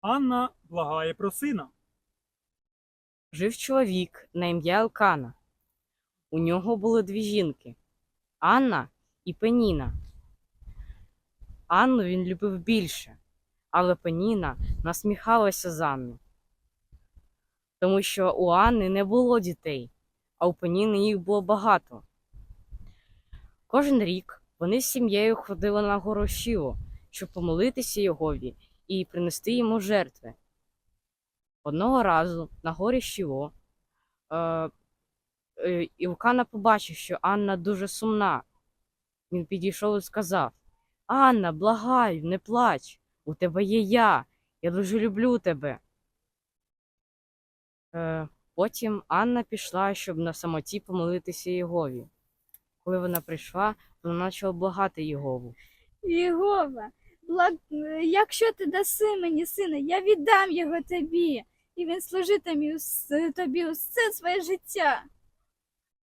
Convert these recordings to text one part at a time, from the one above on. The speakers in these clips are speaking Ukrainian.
Анна благає про сина. Жив чоловік на ім'я Елкана. У нього було дві жінки Анна і Пеніна. Анну він любив більше, але Пеніна насміхалася з Анни. Тому що у Анни не було дітей, а у Пеніни їх було багато. Кожен рік вони з сім'єю ходили на гору щоб помолитися Йогові і принести йому жертви. Одного разу на горі Шіло е, е, Ілкана побачив, що Анна дуже сумна. Він підійшов і сказав: Анна, благаю, не плач, у тебе є я, я дуже люблю тебе. Е, потім Анна пішла, щоб на самоті помолитися Єгові. Коли вона прийшла, вона почала благати Єгову. Єгова. Якщо ти даси мені сина, я віддам його тобі, і він служитиме тобі усе своє життя.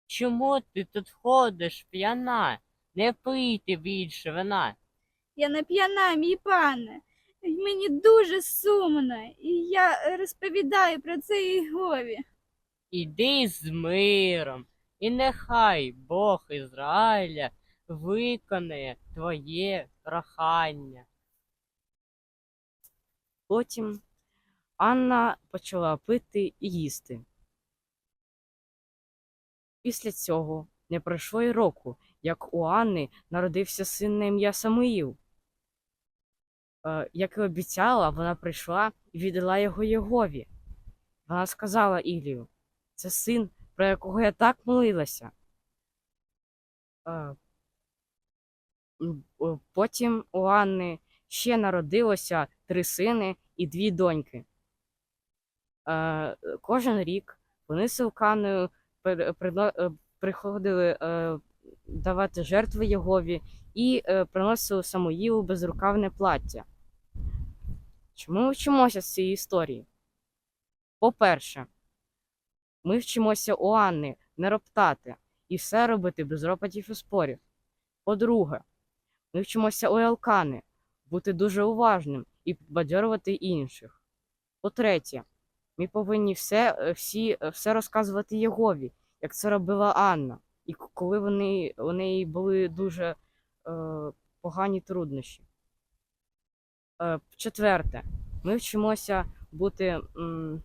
Чому ти тут ходиш, п'яна? Не пийте більше вина. Я не п'яна, мій пане. Мені дуже сумно, і я розповідаю про це Єгові. Іди з миром, і нехай Бог Ізраїля виконає твоє прохання. Потім Анна почала пити і їсти. Після цього не пройшло й року, як у Анни народився син на ім'я Самуїл. Е, Як і обіцяла, вона прийшла і віддала його Єгові. Вона сказала Ілію, це син, про якого я так молилася. Е, Потім у Анни ще народилося три сини і дві доньки. Е, Кожен рік вони з Илканою пер- прино- е, приходили е, давати жертви Єгові і е, приносили Самуїлу безрукавне плаття. Чому ми вчимося з цієї історії? По-перше, ми вчимося у Анни не роптати і все робити без ропотів і спорів. По-друге, ми вчимося у Елкани бути дуже уважним і підбадьорувати інших. По-третє, ми повинні все, е, всі, е, все розказувати Єгові, як це робила Анна, і коли вони, у неї були дуже е, погані труднощі. Е, четверте, ми вчимося бути м,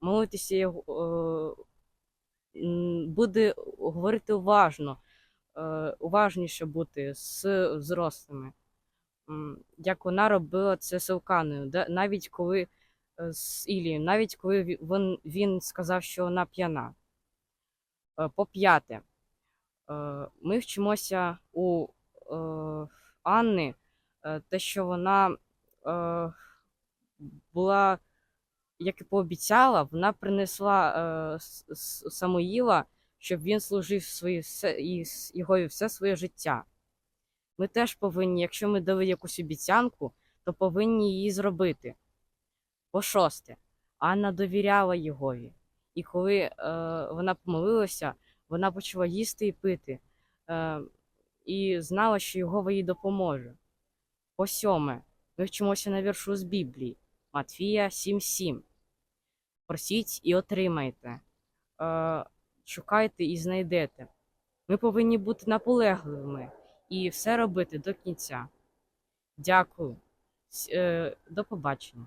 молитися Його- е, буде говорити уважно, уважніше бути з взрослими, М, як вона робила це з Елканою, навіть коли е, з Ілією, навіть коли він, він сказав, що вона п'яна. Е, По-п'яте, е, ми вчимося у Анни те, що вона була, як і пообіцяла, вона принесла с- с- Самуїла, щоб він служив свої с- все своє життя. Ми теж повинні, якщо ми дали якусь обіцянку, то повинні її зробити. По шосте, Анна довіряла Єгові, і коли е, вона помолилася, вона почала їсти і пити, е, і знала, що Єгова їй допоможе. По сьоме, ми вчимося на віршу з Біблії Матфія 7.7. Просіть і отримайте, е, шукайте і знайдете. Ми повинні бути наполегливими і все робити до кінця. Дякую. Е, До побачення.